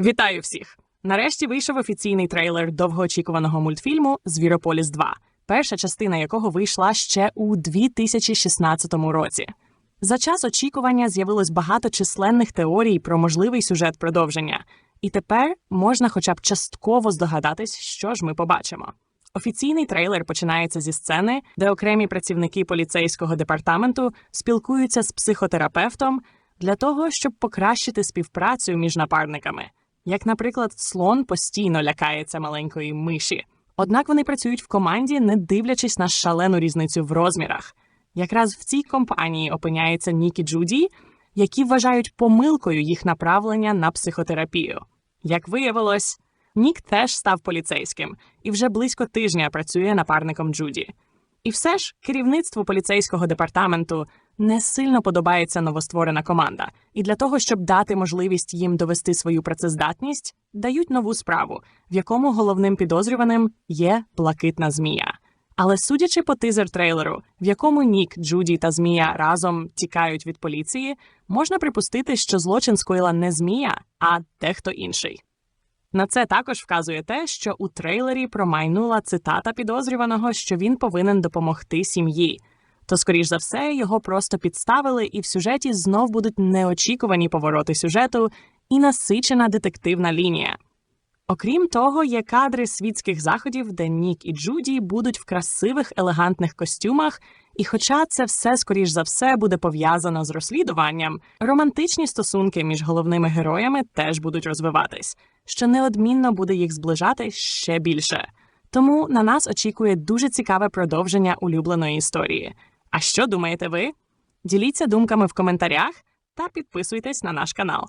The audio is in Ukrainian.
Вітаю всіх! Нарешті вийшов офіційний трейлер довгоочікуваного мультфільму Звірополіс 2, перша частина якого вийшла ще у 2016 році. За час очікування з'явилось багато численних теорій про можливий сюжет продовження, і тепер можна хоча б частково здогадатись, що ж ми побачимо. Офіційний трейлер починається зі сцени, де окремі працівники поліцейського департаменту спілкуються з психотерапевтом для того, щоб покращити співпрацю між напарниками. Як, наприклад, слон постійно лякається маленької миші. Однак вони працюють в команді, не дивлячись на шалену різницю в розмірах. Якраз в цій компанії опиняються Нік і Джуді, які вважають помилкою їх направлення на психотерапію. Як виявилось, Нік теж став поліцейським і вже близько тижня працює напарником Джуді. І все ж керівництву поліцейського департаменту не сильно подобається новостворена команда, і для того, щоб дати можливість їм довести свою працездатність, дають нову справу, в якому головним підозрюваним є блакитна змія. Але судячи по тизер-трейлеру, в якому Нік, Джуді та Змія разом тікають від поліції, можна припустити, що злочин скоїла не змія, а дехто інший. На це також вказує те, що у трейлері промайнула цитата підозрюваного, що він повинен допомогти сім'ї. То, скоріш за все, його просто підставили, і в сюжеті знов будуть неочікувані повороти сюжету і насичена детективна лінія. Окрім того, є кадри світських заходів, де Нік і Джуді будуть в красивих елегантних костюмах, і хоча це все, скоріш за все, буде пов'язано з розслідуванням, романтичні стосунки між головними героями теж будуть розвиватись, що неодмінно буде їх зближати ще більше. Тому на нас очікує дуже цікаве продовження улюбленої історії. А що думаєте ви? Діліться думками в коментарях та підписуйтесь на наш канал.